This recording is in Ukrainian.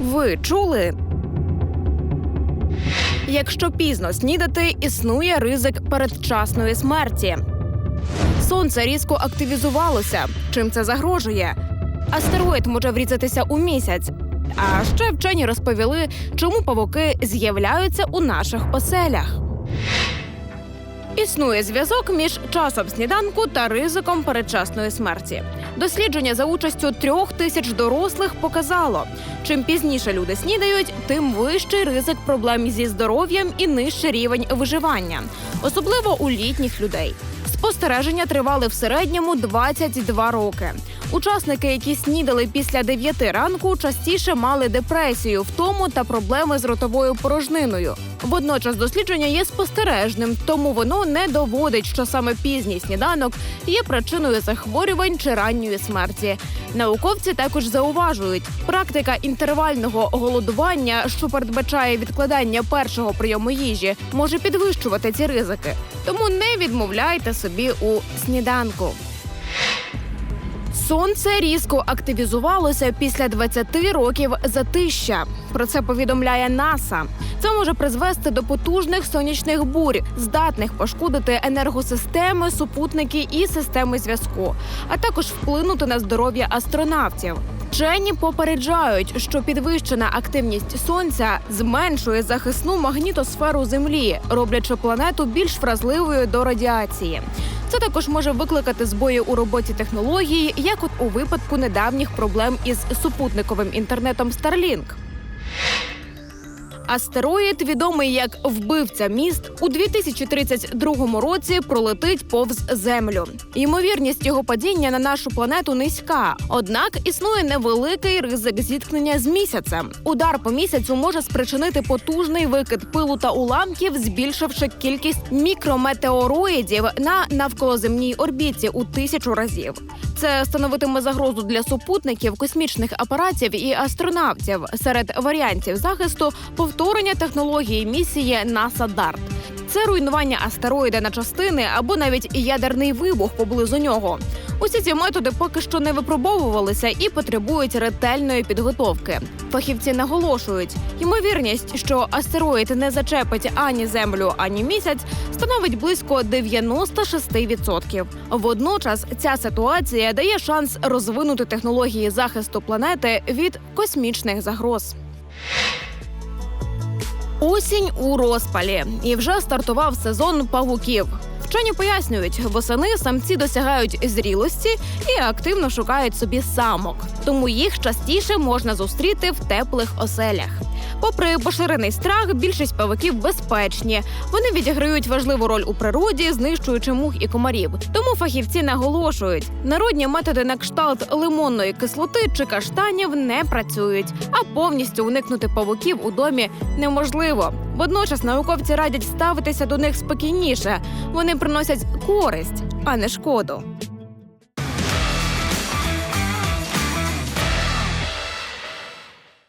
Ви чули? Якщо пізно снідати, існує ризик передчасної смерті. Сонце різко активізувалося. Чим це загрожує? Астероїд може врізатися у місяць. А ще вчені розповіли, чому павуки з'являються у наших оселях. Існує зв'язок між часом сніданку та ризиком передчасної смерті. Дослідження за участю трьох тисяч дорослих показало, чим пізніше люди снідають, тим вищий ризик проблем зі здоров'ям і нижчий рівень виживання, особливо у літніх людей. Спостереження тривали в середньому 22 роки. Учасники, які снідали після 9 ранку, частіше мали депресію, втому та проблеми з ротовою порожниною. Водночас дослідження є спостережним, тому воно не доводить, що саме пізній сніданок є причиною захворювань чи ранньої смерті. Науковці також зауважують, практика інтервального голодування, що передбачає відкладання першого прийому їжі, може підвищувати ці ризики. Тому не відмовляйте собі у сніданку. Сонце різко активізувалося після 20 років затища. Про це повідомляє НАСА. Це може призвести до потужних сонячних бурь, здатних пошкодити енергосистеми, супутники і системи зв'язку, а також вплинути на здоров'я астронавтів. Вчені попереджають, що підвищена активність сонця зменшує захисну магнітосферу Землі, роблячи планету більш вразливою до радіації. Це також може викликати збої у роботі технології, як от у випадку недавніх проблем із супутниковим інтернетом Starlink. Астероїд, відомий як вбивця міст, у 2032 році пролетить повз землю. Ймовірність його падіння на нашу планету низька. Однак існує невеликий ризик зіткнення з місяцем. Удар по місяцю може спричинити потужний викид пилу та уламків, збільшивши кількість мікрометеороїдів на навколоземній орбіті у тисячу разів. Це становитиме загрозу для супутників, космічних апаратів і астронавтів. Серед варіантів захисту повторення технології місії NASA DART. Це руйнування астероїда на частини або навіть ядерний вибух поблизу нього. Усі ці методи поки що не випробовувалися і потребують ретельної підготовки. Фахівці наголошують, ймовірність, що астероїд не зачепить ані землю, ані місяць, становить близько 96%. Водночас ця ситуація дає шанс розвинути технології захисту планети від космічних загроз. Осінь у розпалі і вже стартував сезон павуків. Вчені пояснюють, восени самці досягають зрілості і активно шукають собі самок, тому їх частіше можна зустріти в теплих оселях. Попри поширений страх, більшість павуків безпечні. Вони відіграють важливу роль у природі, знищуючи мух і комарів. Тому фахівці наголошують, народні методи на кшталт лимонної кислоти чи каштанів не працюють, а повністю уникнути павуків у домі неможливо. Водночас науковці радять ставитися до них спокійніше. Вони приносять користь, а не шкоду.